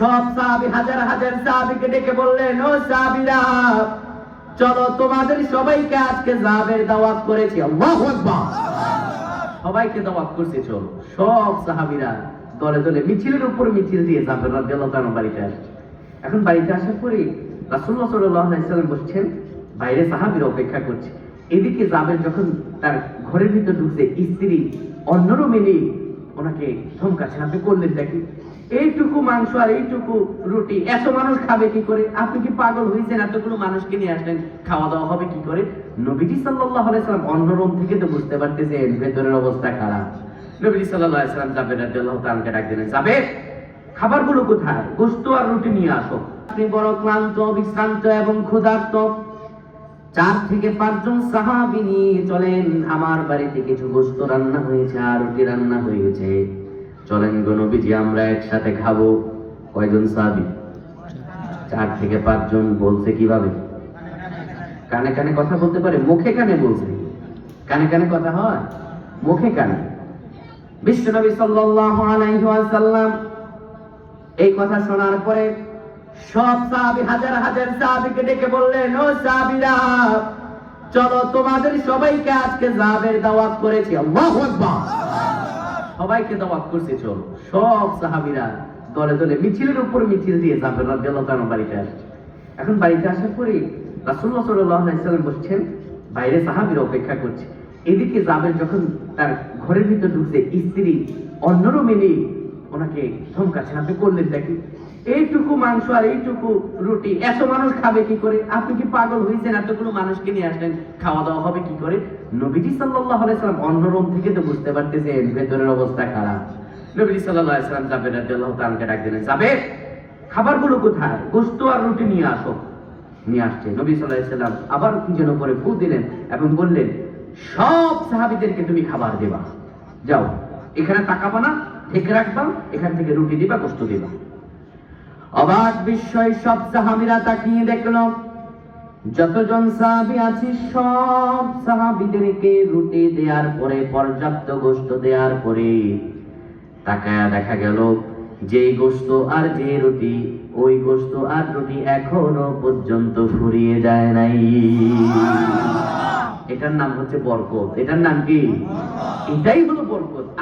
সব সাহাবি, হাজার হাজার সাহাবিকে ডেকে বললেন, ও সাহাবিরা, চলো তোমাদের সবাইকে আজকে জাবের দাওয়াত করেছি। আল্লাহু আকবার! সবাইকে দাওয়াত করছে, চলো। সব সাহাবিরা দলে দলে মিছিলের উপর মিছিল দিয়ে জাবের রাদিয়াল্লাহু তাআলা বাড়িতে আসছে। এখন বাড়িতে আসার পরে রাসূলুল্লাহ সাল্লাল্লাহু আলাইহি সাল্লাম বসছেন, বাইরে সাহাবীরা অপেক্ষা করছে। এদিকে জাবের যখন তার ঘরের ভিতর ঢুকছে, স্ত্রী অন্যরও মিলি ওনাকে ধমকাচ্ছে, আপনি করলেন দেখি এইটুকু মাংস আর এইটুকু রুটি। এত মানুষ খাবে কি করে? আপনি কি পাগল হয়েছেন? এতগুলো মানুষকে নিয়ে আসলেন। খাওয়া দাওয়া হবে কি করে? নবীজি সাল্লাল্লাহু আলাইহি সাল্লাম অন্য থেকে তো বুঝতে পারতেছেন ভেতরের অবস্থা খারাপ। নবীজি রাদিয়াল্লাহু তাআলাকে ডাক দিলেন জাবের খাবারগুলো কোথায়? গোস্ত আর রুটি নিয়ে আসো। আপনি বড় ক্লান্ত, বিশ্রান্ত এবং ক্ষুধার্ত। চার থেকে পাঁচজন সাহাবি চলেন। আমার বাড়িতে কিছু গোস্ত রান্না হয়েছে আর রুটি রান্না হয়েছে চলেন গো আমরা একসাথে খাব। কয়জন সাহাবি? চার থেকে পাঁচজন বলছে কীভাবে? কানে কানে কথা বলতে পারে, মুখে কানে বলছে। কানে কানে কথা হয়, মুখে কানে। বিশ্বনবী সাল্লাল্লাহু আলাইহি ওয়াসাল্লাম এই কথা শোনার পরে সব সাহাবি, হাজার হাজার সাহাবিকে ডেকে বললেন, ও সাহাবিরা, চলো তোমাদের সবাইকে আজকে জাবের দাওয়াত করেছি, আল্লাহু আকবার। সবাইকে দাওয়াত করছে, চলো। সব সাহাবিরা দলে দলে মিছিলের উপর মিছিল দিয়ে যাবে তাআলা বাড়িতে আসছে এখন বাড়িতে আসার পরে রাসূলুল্লাহ সাল্লাম বসছেন, বাইরে সাহাবিরা অপেক্ষা করছে। এদিকে জাবের যখন তার ঘরের ভিতর ঢুকছে, স্ত্রী অন্যরও মিলি ওনাকে ধমকাচ্ছেন আপনি করলেন দেখি। এইটুকু মাংস আর এইটুকু রুটি, এত মানুষ খাবে কি করে? আপনি কি পাগল হয়েছেন এতগুলো মানুষকে নিয়ে আসলেন খাওয়া দাওয়া হবে কি করে? নবীজি সাল্লাল্লাহু আলাইহি সাল্লাম অন্য রুম থেকে তো বুঝতে পারতেছেন ভেতরের অবস্থা খারাপ। নবীজি সাল্লাল্লাহু আলাইহি সাল্লাম জাবের রাদিয়াল্লাহু তাআলাকে ডাক দিলেন, জাবের, খাবারগুলো কোথায়? গোস্ত আর রুটি নিয়ে আসো। নিয়ে আসছে। নবী আলাইহি সাল্লাম আবার যেন করে ফু দিলেন এবং বললেন, সব সাহাবীদেরকে তুমি খাবার দেবা। যাও। এখানে তাকাবা না ঢেকে রাখবা, এখান থেকে রুটি দিবা, গোস্ত দিবা। অবাক বিস্ময় সব সাহাবীরা তাকিয়ে দেখল, যতজন সাহাবী আছে, সব সাহাবীদেরকে রুটি দেওয়ার পরে, পর্যাপ্ত গোস্ত দেওয়ার পরে তাকায়া দেখা গেল যে গোস্ত আর যে রুটি, ওই গোস্ত আর রুটি এখনও পর্যন্ত ফুরিয়ে যায় নাই। এটার নাম হচ্ছে বরকত। এটার নাম কি? এটাই হলো বরকত।